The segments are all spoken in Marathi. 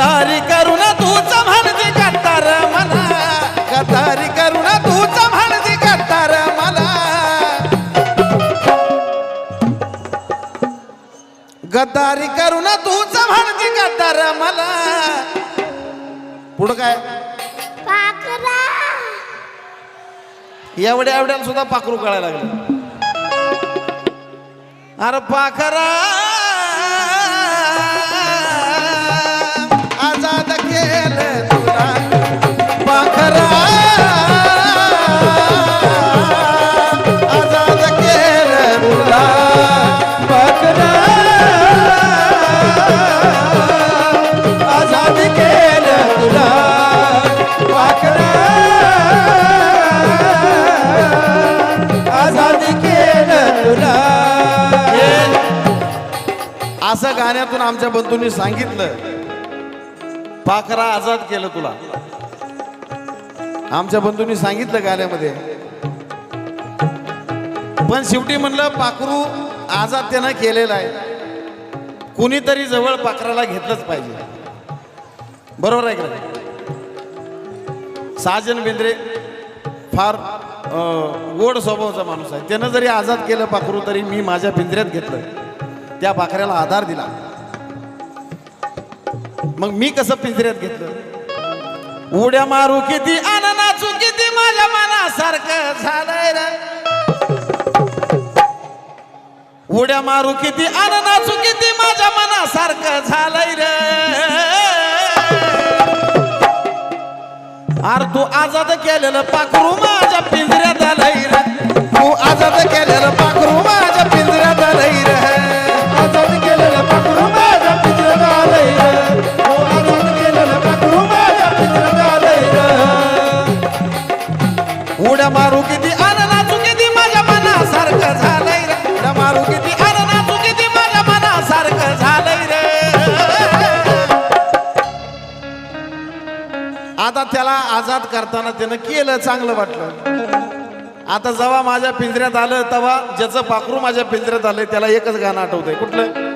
गद्दारी करून तूच म्हणते गद्दार मला. गद्दारी करून तूच म्हणते गद्दार मला. गद्दारी करून तूच म्हणते गद्दार मला. पुढं काय? पाकरा एवढ्या एवढ्याला सुद्धा पाखरू कळायला लागलं. अरे पाखरा असं गाण्यातून आमच्या बंधूंनी सांगितलं. पाखरा आझाद केलं तुला. आमच्या बंधूंनी सांगितलं गाण्यामध्ये. पण शेवटी म्हणलं पाखरू आझाद त्यानं केलेला आहे. कुणीतरी जवळ पाखराला घेतलंच पाहिजे. बरोबर आहे का साजन बेंद्रे फार गोड स्वभावाचा माणूस आहे. त्यानं जरी आझाद केलं पाखरू तरी मी माझ्या पिंजऱ्यात घेतलं. त्या पाखऱ्याला आधार दिला. मग मी कसं पिंजऱ्यात घेतलं? उड्या मारू किती आन नाचू किती माझ्या मनासारखं झालंय रे. उड्या मारू किती आन नाचू किती माझ्या मनासारखं झालंय रे. अरे तू आजाद केलेलं पाखरू मा. उड्या मारू किती आन नाचू किती माझ्या मनासारखं झालंय रे. उड्या मारू किती आन नाचू किती माझ्या मनासारखं झालंय रे. आता त्याला आजाद करताना त्यानं केलं चांगलं वाटलं. आता जेव्हा माझ्या पिंजऱ्यात आलं तेव्हा ज्याचं पाखरू माझ्या पिंजऱ्यात आलंय त्याला एकच गाणं आठवतंय. कुठलं?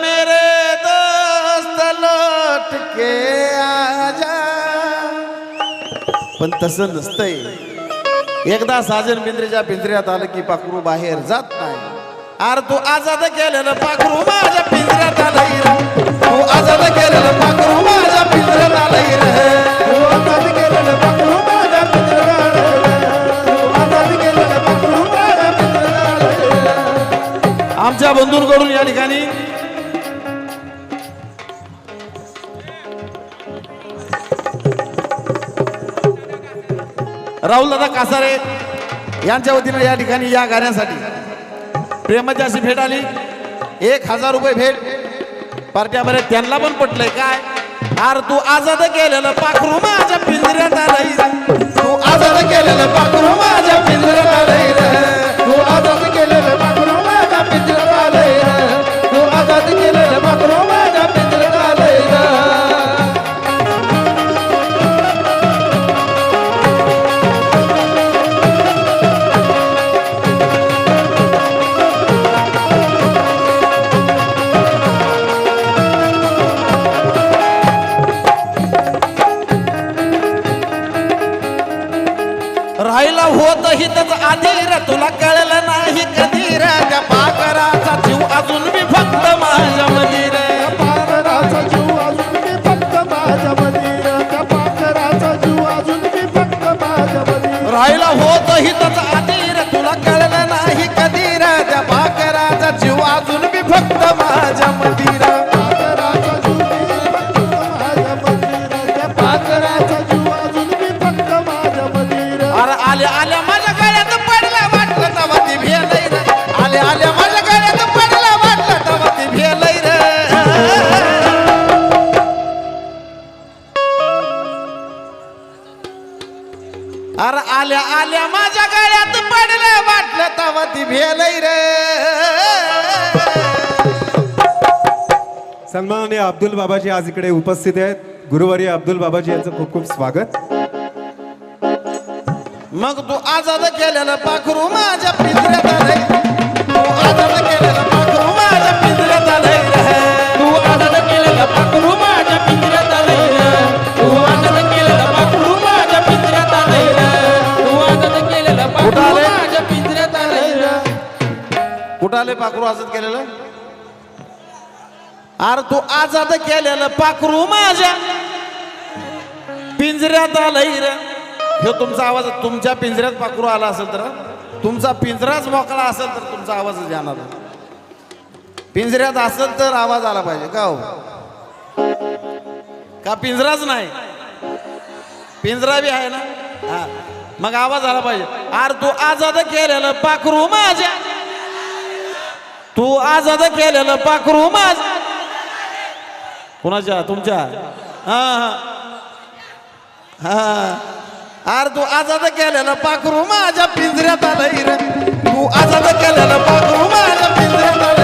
मेरे दोस्त लौट के पण तसं नसतंय. एकदा साजन पिंजऱ्याच्या पिंजऱ्यात आलं की पाखरू बाहेर जात नाही. आर तू आजाद केलेलं पाखरू माझ्या पिंजऱ्यात आलं तू आजाद केलेलं पाखरू माझ्या पिंजऱ्यात आलं आमच्या बंधूंकडून या ठिकाणी राहुल दादा कासारे यांच्या वतीनं या ठिकाणी या गाण्यासाठी प्रेमाची अशी भेट आली. एक हजार रुपये भेट. पार्ट्या बरे त्यांना पण पटलंय. काय? अरे तू आझाद केलेलं पाखरू माझ्या पिंजऱ्यात आलंय तू आझाद केलेलं पाखरू माझ्या पिंजऱ्यात आलंय तू आझाद केलेलं राहिला होत हितच आधीर तुला कळलं नाही कधी रे त्या पाकराचा जीव अजून मी फक्त माझ्या मंदिर पाखराचा जीव अजून मी फक्त माझ्या मंदिर त्या पाखराचा जीव अजून मी फक्त माझ्या मंदिर राहिला होत हितच आधीर अरे आल्या आल्या माझ्या गळ्यात पडलं वाटलं तवा ती भेलय रे. सन्माननीय अब्दुल बाबाजी आज इकडे उपस्थित आहेत. गुरुवारी अब्दुल बाबाजी यांचं खूप खूप स्वागत. मग तू आजाद केलेलं पाखरू माझ्या पिंजऱ्यात तू आजाद कुणाले पाखरू आझाद केलेलं? अरे तू आझाद केलेलं पाखरू माझ्या. पिंजऱ्यात आलंय रे. हे तुमचा आवाज तुमच्या पिंजऱ्यात पाखरू आला असेल तर तुमचा पिंजराच मोकळा असेल तर तुमचा आवाजच येणार पिंजऱ्यात असेल तर आवाज आला पाहिजे का हो? का पिंजराच नाही? पिंजरा बी आहे ना? हा. मग आवाज आला पाहिजे. अर तू आझाद केलेलं पाखरू माझ्या. तू आजाद केलेलं पाखरू माझ. कुणाच्या? तुमच्या? हा हा. हा. अर तू आजाद केलेलं पाखरू माझ्या पिंजऱ्यात आलं तू आजाद केलेलं पाखरू माझ्या पिंजऱ्यात आलं